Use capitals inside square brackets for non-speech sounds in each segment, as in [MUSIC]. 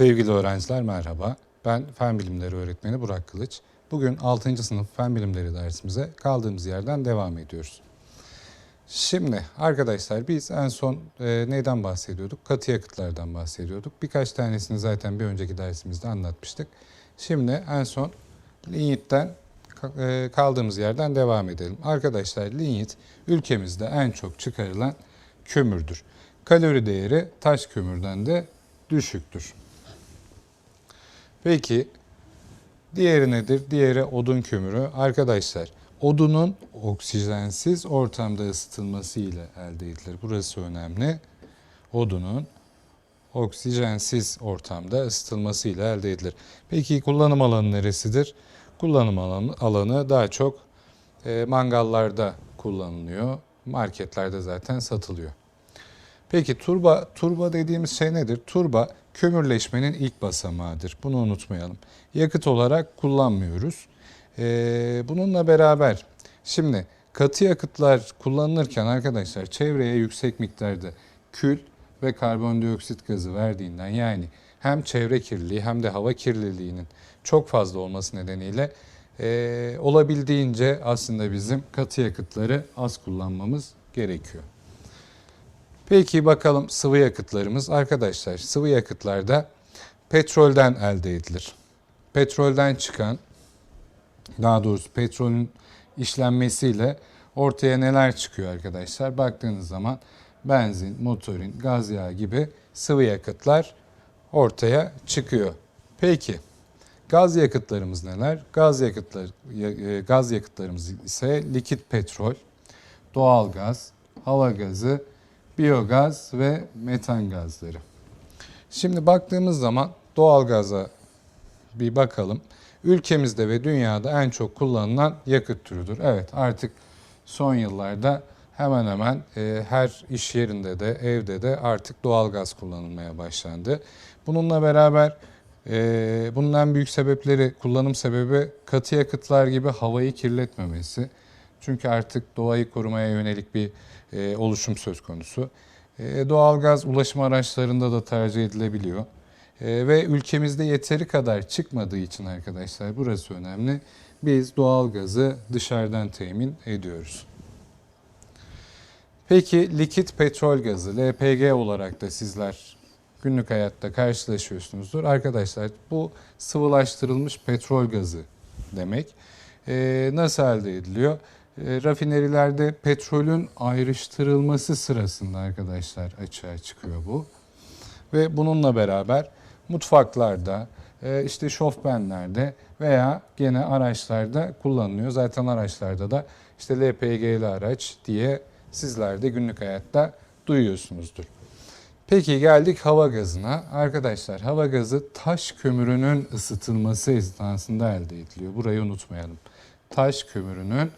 Sevgili öğrenciler merhaba. Ben Fen Bilimleri öğretmeni Burak Kılıç. Bugün 6. sınıf Fen Bilimleri dersimize kaldığımız yerden devam ediyoruz. Şimdi arkadaşlar biz en son e, neyden bahsediyorduk? Katı yakıtlardan bahsediyorduk. Birkaç tanesini zaten bir önceki dersimizde anlatmıştık. Şimdi en son linyitten e, kaldığımız yerden devam edelim. Arkadaşlar linyit ülkemizde en çok çıkarılan kömürdür. Kalori değeri taş kömürden de düşüktür. Peki diğeri nedir? Diğeri odun kömürü. Arkadaşlar odunun oksijensiz ortamda ısıtılması ile elde edilir. Burası önemli. Odunun oksijensiz ortamda ısıtılması ile elde edilir. Peki kullanım alanı neresidir? Kullanım alanı, alanı daha çok e, mangallarda kullanılıyor. Marketlerde zaten satılıyor. Peki turba turba dediğimiz şey nedir? Turba kömürleşmenin ilk basamağıdır. Bunu unutmayalım. Yakıt olarak kullanmıyoruz. Ee, bununla beraber şimdi katı yakıtlar kullanılırken arkadaşlar çevreye yüksek miktarda kül ve karbondioksit gazı verdiğinden yani hem çevre kirliliği hem de hava kirliliğinin çok fazla olması nedeniyle e, olabildiğince aslında bizim katı yakıtları az kullanmamız gerekiyor. Peki bakalım sıvı yakıtlarımız. Arkadaşlar sıvı yakıtlarda petrolden elde edilir. Petrolden çıkan, daha doğrusu petrolün işlenmesiyle ortaya neler çıkıyor arkadaşlar? Baktığınız zaman benzin, motorin, gaz yağı gibi sıvı yakıtlar ortaya çıkıyor. Peki gaz yakıtlarımız neler? Gaz yakıtlar e, gaz yakıtlarımız ise likit petrol, doğal gaz, hava gazı, biyogaz ve metan gazları. Şimdi baktığımız zaman doğal gaza bir bakalım. Ülkemizde ve dünyada en çok kullanılan yakıt türüdür. Evet artık son yıllarda hemen hemen e, her iş yerinde de evde de artık doğal gaz kullanılmaya başlandı. Bununla beraber e, bunun en büyük sebepleri kullanım sebebi katı yakıtlar gibi havayı kirletmemesi. Çünkü artık doğayı korumaya yönelik bir e, oluşum söz konusu. E, doğalgaz ulaşım araçlarında da tercih edilebiliyor. E, ve ülkemizde yeteri kadar çıkmadığı için arkadaşlar burası önemli. Biz doğalgazı dışarıdan temin ediyoruz. Peki likit petrol gazı LPG olarak da sizler günlük hayatta karşılaşıyorsunuzdur. Arkadaşlar bu sıvılaştırılmış petrol gazı demek. E, nasıl elde ediliyor? E, rafinerilerde petrolün ayrıştırılması sırasında arkadaşlar açığa çıkıyor bu. Ve bununla beraber mutfaklarda, e, işte şofbenlerde veya gene araçlarda kullanılıyor. Zaten araçlarda da işte LPG'li araç diye sizler de günlük hayatta duyuyorsunuzdur. Peki geldik hava gazına. Arkadaşlar hava gazı taş kömürünün ısıtılması esnasında elde ediliyor. Burayı unutmayalım. Taş kömürünün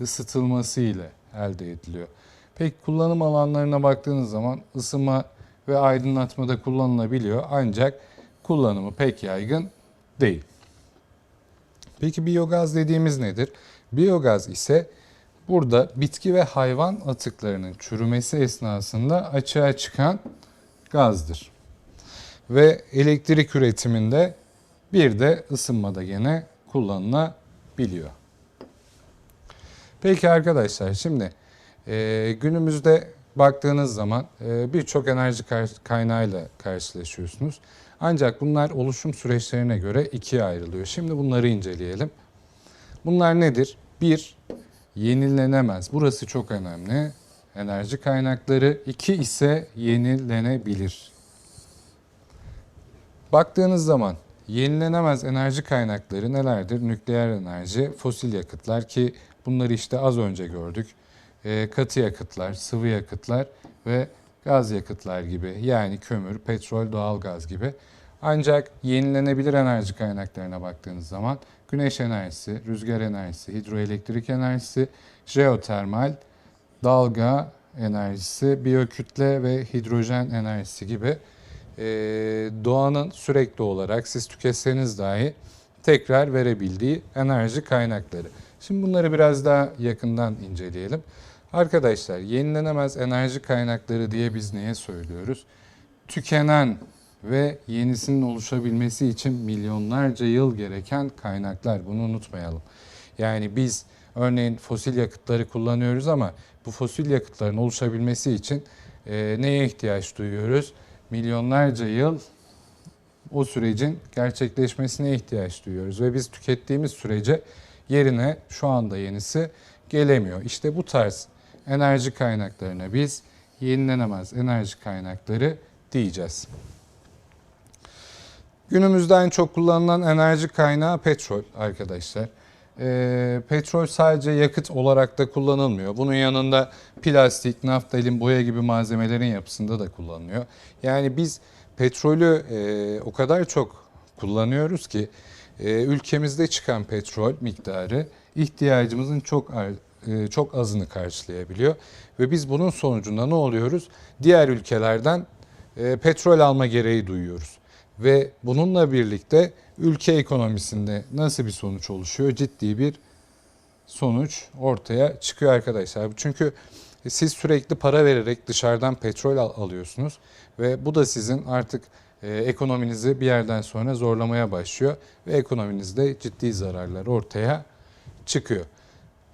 ısıtılması ile elde ediliyor. Peki kullanım alanlarına baktığınız zaman ısınma ve aydınlatmada kullanılabiliyor ancak kullanımı pek yaygın değil. Peki biyogaz dediğimiz nedir? Biyogaz ise burada bitki ve hayvan atıklarının çürümesi esnasında açığa çıkan gazdır. Ve elektrik üretiminde bir de ısınmada gene kullanılabiliyor. Peki arkadaşlar şimdi e, günümüzde baktığınız zaman e, birçok enerji kaynağıyla karşılaşıyorsunuz. Ancak bunlar oluşum süreçlerine göre ikiye ayrılıyor. Şimdi bunları inceleyelim. Bunlar nedir? Bir, yenilenemez. Burası çok önemli. Enerji kaynakları. iki ise yenilenebilir. Baktığınız zaman yenilenemez enerji kaynakları nelerdir? Nükleer enerji, fosil yakıtlar ki bunları işte az önce gördük. E, katı yakıtlar, sıvı yakıtlar ve gaz yakıtlar gibi yani kömür, petrol, doğal gaz gibi. Ancak yenilenebilir enerji kaynaklarına baktığınız zaman güneş enerjisi, rüzgar enerjisi, hidroelektrik enerjisi, jeotermal, dalga enerjisi, biyokütle ve hidrojen enerjisi gibi e, doğanın sürekli olarak siz tüketseniz dahi tekrar verebildiği enerji kaynakları. Şimdi bunları biraz daha yakından inceleyelim. Arkadaşlar yenilenemez enerji kaynakları diye biz neye söylüyoruz? Tükenen ve yenisinin oluşabilmesi için milyonlarca yıl gereken kaynaklar. Bunu unutmayalım. Yani biz örneğin fosil yakıtları kullanıyoruz ama bu fosil yakıtların oluşabilmesi için e, neye ihtiyaç duyuyoruz? Milyonlarca yıl o sürecin gerçekleşmesine ihtiyaç duyuyoruz ve biz tükettiğimiz sürece yerine şu anda yenisi gelemiyor. İşte bu tarz enerji kaynaklarına biz yenilenemez enerji kaynakları diyeceğiz. Günümüzde en çok kullanılan enerji kaynağı petrol arkadaşlar. Ee, petrol sadece yakıt olarak da kullanılmıyor. Bunun yanında plastik, naftalin, boya gibi malzemelerin yapısında da kullanılıyor. Yani biz petrolü e, o kadar çok kullanıyoruz ki e, ülkemizde çıkan petrol miktarı ihtiyacımızın çok e, çok azını karşılayabiliyor ve biz bunun sonucunda ne oluyoruz? Diğer ülkelerden e, petrol alma gereği duyuyoruz ve bununla birlikte ülke ekonomisinde nasıl bir sonuç oluşuyor? Ciddi bir sonuç ortaya çıkıyor arkadaşlar. Çünkü siz sürekli para vererek dışarıdan petrol al- alıyorsunuz ve bu da sizin artık e, ekonominizi bir yerden sonra zorlamaya başlıyor ve ekonominizde ciddi zararlar ortaya çıkıyor.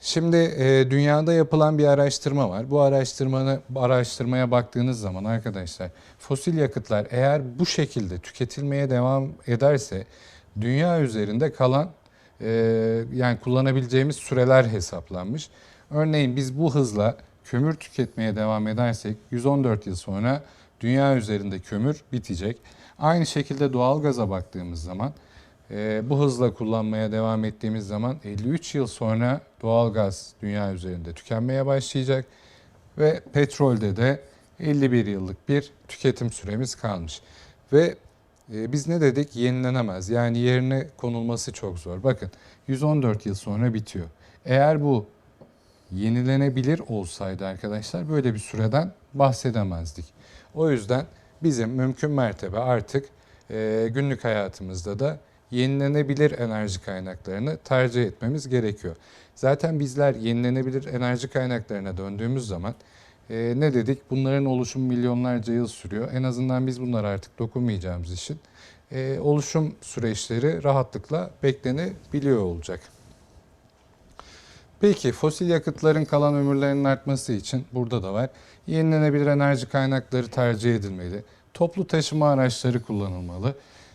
Şimdi e, dünyada yapılan bir araştırma var. Bu araştırmanı araştırmaya baktığınız zaman arkadaşlar fosil yakıtlar eğer bu şekilde tüketilmeye devam ederse dünya üzerinde kalan e, yani kullanabileceğimiz süreler hesaplanmış. Örneğin biz bu hızla kömür tüketmeye devam edersek 114 yıl sonra dünya üzerinde kömür bitecek. Aynı şekilde doğalgaza baktığımız zaman e, bu hızla kullanmaya devam ettiğimiz zaman 53 yıl sonra doğalgaz dünya üzerinde tükenmeye başlayacak ve petrolde de 51 yıllık bir tüketim süremiz kalmış. Ve e, biz ne dedik? Yenilenemez. Yani yerine konulması çok zor. Bakın 114 yıl sonra bitiyor. Eğer bu yenilenebilir olsaydı arkadaşlar böyle bir süreden bahsedemezdik. O yüzden bizim mümkün mertebe artık e, günlük hayatımızda da yenilenebilir enerji kaynaklarını tercih etmemiz gerekiyor. Zaten bizler yenilenebilir enerji kaynaklarına döndüğümüz zaman e, ne dedik? Bunların oluşumu milyonlarca yıl sürüyor. En azından biz bunlara artık dokunmayacağımız için e, oluşum süreçleri rahatlıkla beklenebiliyor olacak. Peki fosil yakıtların kalan ömürlerinin artması için burada da var. Yenilenebilir enerji kaynakları tercih edilmeli. Toplu taşıma araçları kullanılmalı.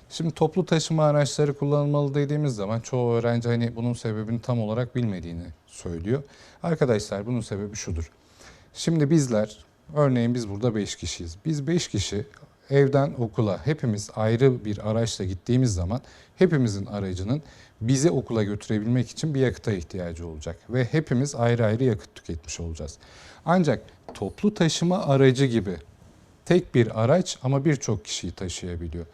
Şimdi toplu taşıma araçları kullanılmalı dediğimiz zaman çoğu öğrenci hani bunun sebebini tam olarak bilmediğini söylüyor. Arkadaşlar bunun sebebi şudur. Şimdi bizler örneğin biz burada 5 kişiyiz. Biz 5 kişi evden okula hepimiz ayrı bir araçla gittiğimiz zaman hepimizin aracının bizi okula götürebilmek için bir yakıta ihtiyacı olacak ve hepimiz ayrı ayrı yakıt tüketmiş olacağız. Ancak toplu taşıma aracı gibi tek bir araç ama birçok kişiyi taşıyabiliyor.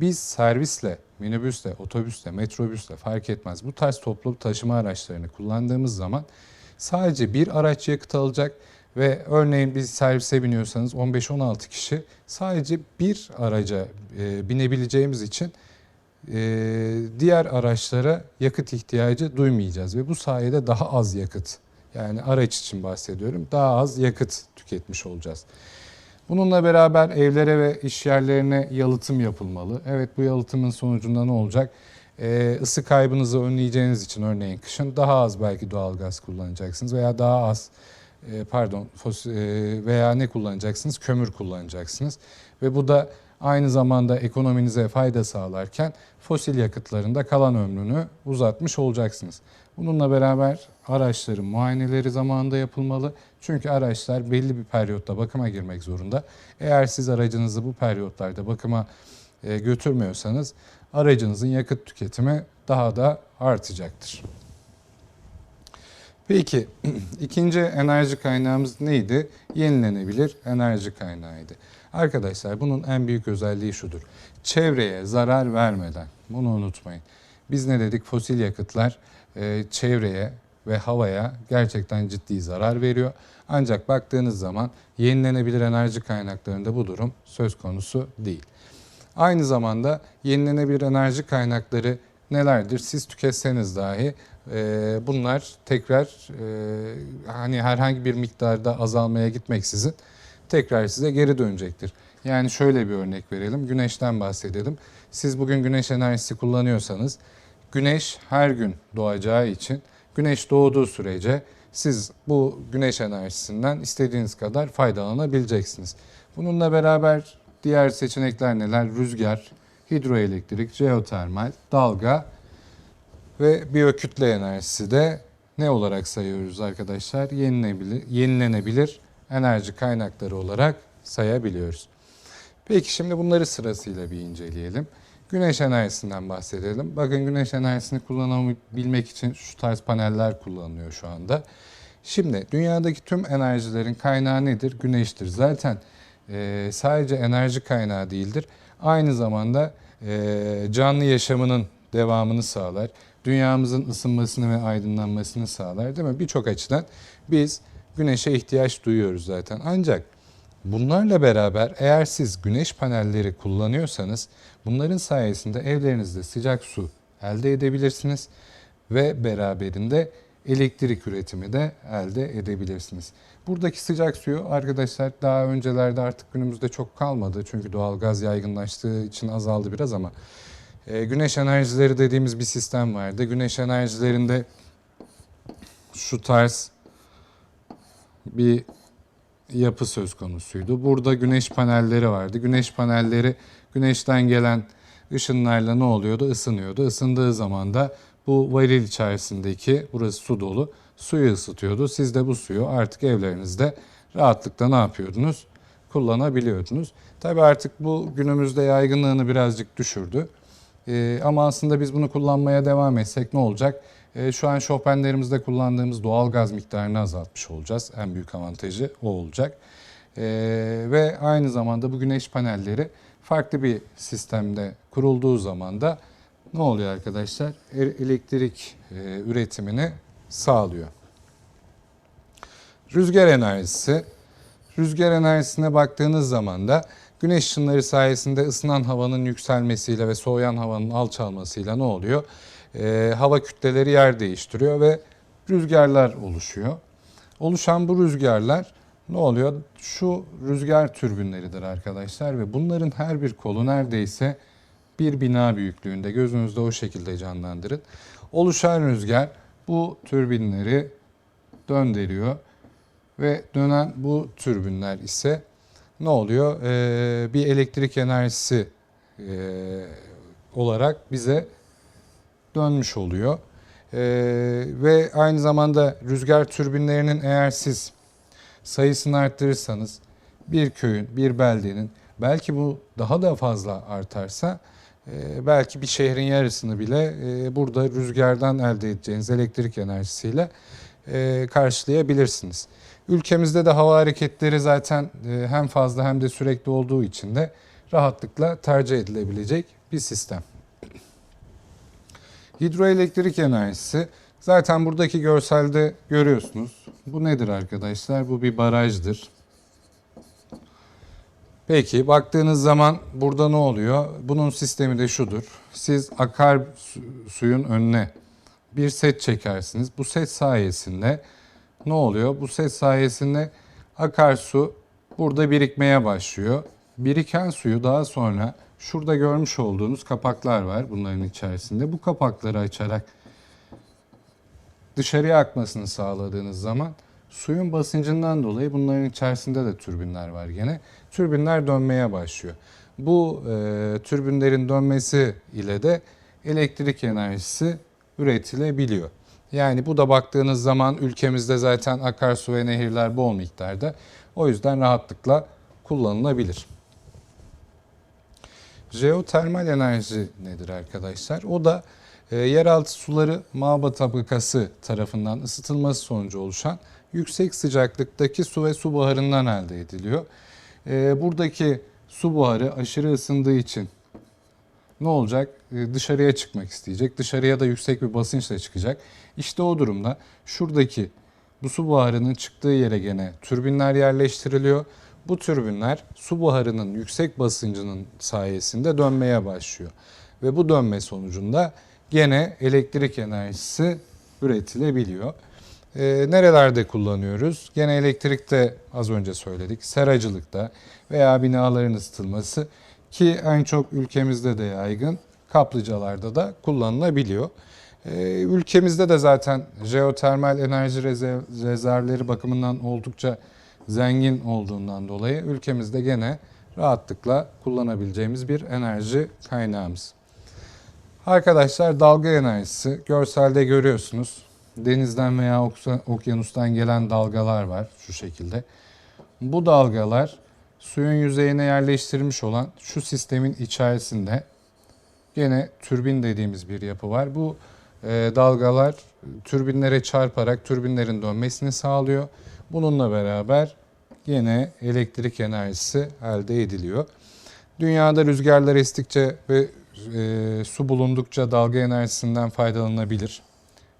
Biz servisle, minibüsle, otobüsle, metrobüsle fark etmez bu tarz toplu taşıma araçlarını kullandığımız zaman sadece bir araç yakıt alacak ve örneğin biz servise biniyorsanız 15-16 kişi sadece bir araca e, binebileceğimiz için e, diğer araçlara yakıt ihtiyacı duymayacağız ve bu sayede daha az yakıt yani araç için bahsediyorum daha az yakıt tüketmiş olacağız. Bununla beraber evlere ve iş yerlerine yalıtım yapılmalı. Evet bu yalıtımın sonucunda ne olacak? Ee, ısı kaybınızı önleyeceğiniz için örneğin kışın daha az belki doğalgaz kullanacaksınız veya daha az e, pardon fos, e, veya ne kullanacaksınız? Kömür kullanacaksınız. Ve bu da aynı zamanda ekonominize fayda sağlarken fosil yakıtların da kalan ömrünü uzatmış olacaksınız. Bununla beraber araçların muayeneleri zamanında yapılmalı. Çünkü araçlar belli bir periyotta bakıma girmek zorunda. Eğer siz aracınızı bu periyotlarda bakıma e, götürmüyorsanız aracınızın yakıt tüketimi daha da artacaktır. Peki [CLEARS THROAT] ikinci enerji kaynağımız neydi? Yenilenebilir enerji kaynağıydı. Arkadaşlar bunun en büyük özelliği şudur. Çevreye zarar vermeden, bunu unutmayın. Biz ne dedik? Fosil yakıtlar e, çevreye ve havaya gerçekten ciddi zarar veriyor. Ancak baktığınız zaman yenilenebilir enerji kaynaklarında bu durum söz konusu değil. Aynı zamanda yenilenebilir enerji kaynakları nelerdir? Siz tüketseniz dahi e, bunlar tekrar e, hani herhangi bir miktarda azalmaya gitmeksizin tekrar size geri dönecektir. Yani şöyle bir örnek verelim. Güneşten bahsedelim. Siz bugün güneş enerjisi kullanıyorsanız güneş her gün doğacağı için güneş doğduğu sürece siz bu güneş enerjisinden istediğiniz kadar faydalanabileceksiniz. Bununla beraber diğer seçenekler neler? Rüzgar, hidroelektrik, jeotermal, dalga ve biyokütle enerjisi de ne olarak sayıyoruz arkadaşlar? Yenilebilir, yenilenebilir enerji kaynakları olarak sayabiliyoruz. Peki şimdi bunları sırasıyla bir inceleyelim. Güneş enerjisinden bahsedelim. Bakın güneş enerjisini kullanabilmek için şu tarz paneller kullanılıyor şu anda. Şimdi dünyadaki tüm enerjilerin kaynağı nedir? Güneştir. Zaten e, sadece enerji kaynağı değildir. Aynı zamanda e, canlı yaşamının devamını sağlar. Dünyamızın ısınmasını ve aydınlanmasını sağlar değil mi? Birçok açıdan biz güneşe ihtiyaç duyuyoruz zaten. Ancak bunlarla beraber eğer siz güneş panelleri kullanıyorsanız bunların sayesinde evlerinizde sıcak su elde edebilirsiniz ve beraberinde elektrik üretimi de elde edebilirsiniz. Buradaki sıcak suyu arkadaşlar daha öncelerde artık günümüzde çok kalmadı. Çünkü doğalgaz yaygınlaştığı için azaldı biraz ama e, güneş enerjileri dediğimiz bir sistem vardı. Güneş enerjilerinde şu tarz bir yapı söz konusuydu. Burada güneş panelleri vardı. Güneş panelleri güneşten gelen ışınlarla ne oluyordu? Isınıyordu. Isındığı zaman da bu varil içerisindeki burası su dolu suyu ısıtıyordu. Siz de bu suyu artık evlerinizde rahatlıkla ne yapıyordunuz? Kullanabiliyordunuz. Tabii artık bu günümüzde yaygınlığını birazcık düşürdü. Ee, ama aslında biz bunu kullanmaya devam etsek ne olacak? Ee, şu an şofbenlerimizde kullandığımız doğal gaz miktarını azaltmış olacağız. En büyük avantajı o olacak. Ee, ve aynı zamanda bu güneş panelleri farklı bir sistemde kurulduğu zaman da ne oluyor arkadaşlar? E- Elektrik e, üretimini sağlıyor. Rüzgar enerjisi. Rüzgar enerjisine baktığınız zaman da güneş ışınları sayesinde ısınan havanın yükselmesiyle ve soğuyan havanın alçalmasıyla ne oluyor? Ee, hava kütleleri yer değiştiriyor ve rüzgarlar oluşuyor. Oluşan bu rüzgarlar ne oluyor? Şu rüzgar türbinleridir arkadaşlar ve bunların her bir kolu neredeyse bir bina büyüklüğünde. Gözünüzde o şekilde canlandırın. Oluşan rüzgar bu türbinleri döndürüyor ve dönen bu türbinler ise ne oluyor? Ee, bir elektrik enerjisi e, olarak bize dönmüş oluyor. Ee, ve aynı zamanda rüzgar türbinlerinin eğer siz sayısını arttırırsanız bir köyün, bir beldenin belki bu daha da fazla artarsa e, belki bir şehrin yarısını bile e, burada rüzgardan elde edeceğiniz elektrik enerjisiyle e, karşılayabilirsiniz. Ülkemizde de hava hareketleri zaten e, hem fazla hem de sürekli olduğu için de rahatlıkla tercih edilebilecek bir sistem. Hidroelektrik enerjisi zaten buradaki görselde görüyorsunuz. Bu nedir arkadaşlar? Bu bir barajdır. Peki baktığınız zaman burada ne oluyor? Bunun sistemi de şudur. Siz akar su- suyun önüne bir set çekersiniz. Bu set sayesinde ne oluyor? Bu set sayesinde akarsu burada birikmeye başlıyor. Biriken suyu daha sonra şurada görmüş olduğunuz kapaklar var bunların içerisinde. Bu kapakları açarak dışarıya akmasını sağladığınız zaman suyun basıncından dolayı bunların içerisinde de türbinler var gene. Türbinler dönmeye başlıyor. Bu e, türbinlerin dönmesi ile de elektrik enerjisi üretilebiliyor. Yani bu da baktığınız zaman ülkemizde zaten akarsu ve nehirler bol miktarda. O yüzden rahatlıkla kullanılabilir. Jeotermal enerji nedir arkadaşlar? O da e, yeraltı suları mağaba tabakası tarafından ısıtılması sonucu oluşan yüksek sıcaklıktaki su ve su buharından elde ediliyor. E, buradaki su buharı aşırı ısındığı için ne olacak? E, dışarıya çıkmak isteyecek. Dışarıya da yüksek bir basınçla çıkacak. İşte o durumda şuradaki bu su buharının çıktığı yere gene türbinler yerleştiriliyor. Bu türbinler su buharının yüksek basıncının sayesinde dönmeye başlıyor. Ve bu dönme sonucunda gene elektrik enerjisi üretilebiliyor. e, nerelerde kullanıyoruz? Gene elektrikte az önce söyledik. Seracılıkta veya binaların ısıtılması ki en çok ülkemizde de yaygın kaplıcalarda da kullanılabiliyor. E, ülkemizde de zaten jeotermal enerji rezerv- rezervleri bakımından oldukça zengin olduğundan dolayı ülkemizde gene rahatlıkla kullanabileceğimiz bir enerji kaynağımız. Arkadaşlar dalga enerjisi görselde görüyorsunuz. Denizden veya okyanustan gelen dalgalar var şu şekilde. Bu dalgalar suyun yüzeyine yerleştirilmiş olan şu sistemin içerisinde gene türbin dediğimiz bir yapı var. Bu e, dalgalar türbinlere çarparak türbinlerin dönmesini sağlıyor. Bununla beraber yine elektrik enerjisi elde ediliyor. Dünyada rüzgarlar estikçe ve e, su bulundukça dalga enerjisinden faydalanabilir.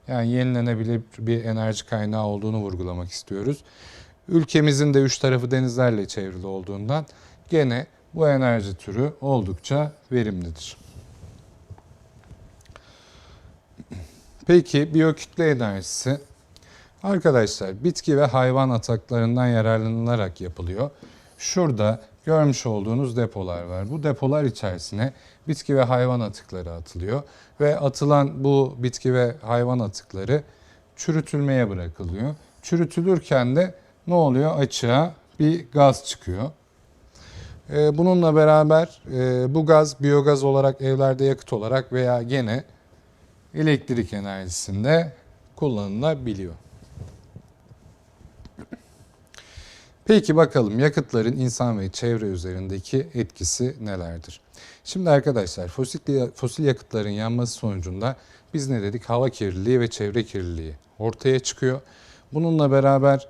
Yani yenilenebilir bir enerji kaynağı olduğunu vurgulamak istiyoruz. Ülkemizin de üç tarafı denizlerle çevrili olduğundan gene bu enerji türü oldukça verimlidir. Peki biyokütle enerjisi Arkadaşlar bitki ve hayvan ataklarından yararlanılarak yapılıyor. Şurada görmüş olduğunuz depolar var. Bu depolar içerisine bitki ve hayvan atıkları atılıyor ve atılan bu bitki ve hayvan atıkları çürütülmeye bırakılıyor. Çürütülürken de ne oluyor? Açığa bir gaz çıkıyor. Ee, Bununla beraber e, bu gaz biyogaz olarak evlerde yakıt olarak veya gene elektrik enerjisinde kullanılabiliyor. Peki bakalım yakıtların insan ve çevre üzerindeki etkisi nelerdir? Şimdi arkadaşlar fosil, fosil yakıtların yanması sonucunda biz ne dedik? Hava kirliliği ve çevre kirliliği ortaya çıkıyor. Bununla beraber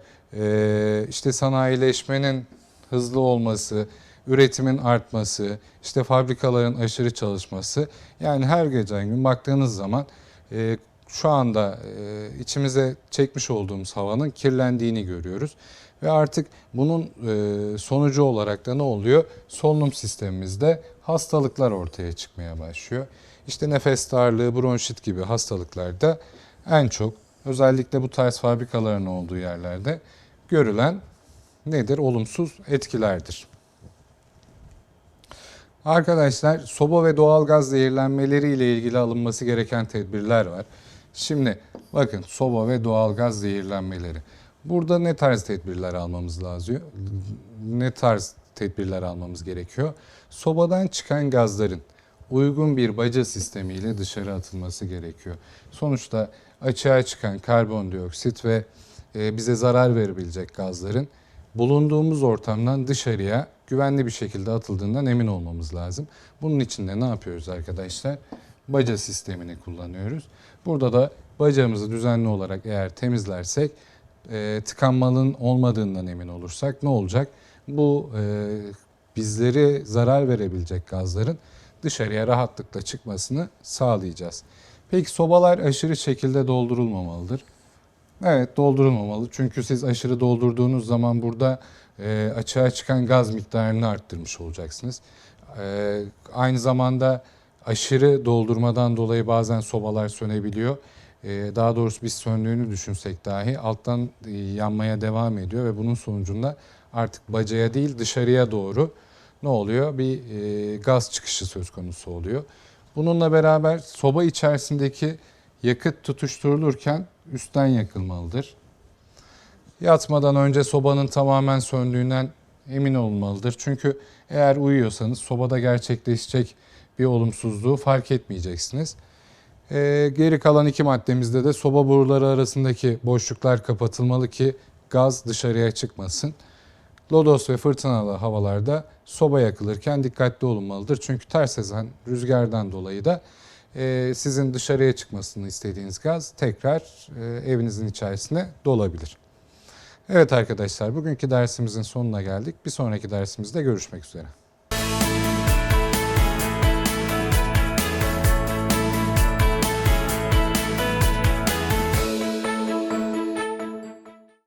işte sanayileşmenin hızlı olması, üretimin artması, işte fabrikaların aşırı çalışması yani her geçen gün baktığınız zaman şu anda içimize çekmiş olduğumuz havanın kirlendiğini görüyoruz. Ve artık bunun e, sonucu olarak da ne oluyor? Solunum sistemimizde hastalıklar ortaya çıkmaya başlıyor. İşte nefes darlığı, bronşit gibi hastalıklarda en çok özellikle bu tarz fabrikaların olduğu yerlerde görülen nedir? Olumsuz etkilerdir. Arkadaşlar soba ve doğalgaz zehirlenmeleri ile ilgili alınması gereken tedbirler var. Şimdi bakın soba ve doğalgaz zehirlenmeleri. Burada ne tarz tedbirler almamız lazım? Ne tarz tedbirler almamız gerekiyor? Sobadan çıkan gazların uygun bir baca sistemiyle dışarı atılması gerekiyor. Sonuçta açığa çıkan karbondioksit ve e, bize zarar verebilecek gazların bulunduğumuz ortamdan dışarıya güvenli bir şekilde atıldığından emin olmamız lazım. Bunun için de ne yapıyoruz arkadaşlar? Baca sistemini kullanıyoruz. Burada da bacamızı düzenli olarak eğer temizlersek e, tıkanmanın olmadığından emin olursak ne olacak? Bu e, bizleri zarar verebilecek gazların dışarıya rahatlıkla çıkmasını sağlayacağız. Peki sobalar aşırı şekilde doldurulmamalıdır. Evet doldurulmamalı. Çünkü siz aşırı doldurduğunuz zaman burada e, açığa çıkan gaz miktarını arttırmış olacaksınız. E, aynı zamanda aşırı doldurmadan dolayı bazen sobalar sönebiliyor. E, daha doğrusu biz söndüğünü düşünsek dahi alttan e, yanmaya devam ediyor ve bunun sonucunda artık bacaya değil dışarıya doğru ne oluyor? Bir e, gaz çıkışı söz konusu oluyor. Bununla beraber soba içerisindeki yakıt tutuşturulurken üstten yakılmalıdır. Yatmadan önce sobanın tamamen söndüğünden emin olmalıdır. Çünkü eğer uyuyorsanız sobada gerçekleşecek bir olumsuzluğu fark etmeyeceksiniz. Ee, geri kalan iki maddemizde de soba boruları arasındaki boşluklar kapatılmalı ki gaz dışarıya çıkmasın. Lodos ve fırtınalı havalarda soba yakılırken dikkatli olunmalıdır. Çünkü ters esen rüzgardan dolayı da e, sizin dışarıya çıkmasını istediğiniz gaz tekrar e, evinizin içerisine dolabilir. Evet arkadaşlar bugünkü dersimizin sonuna geldik. Bir sonraki dersimizde görüşmek üzere.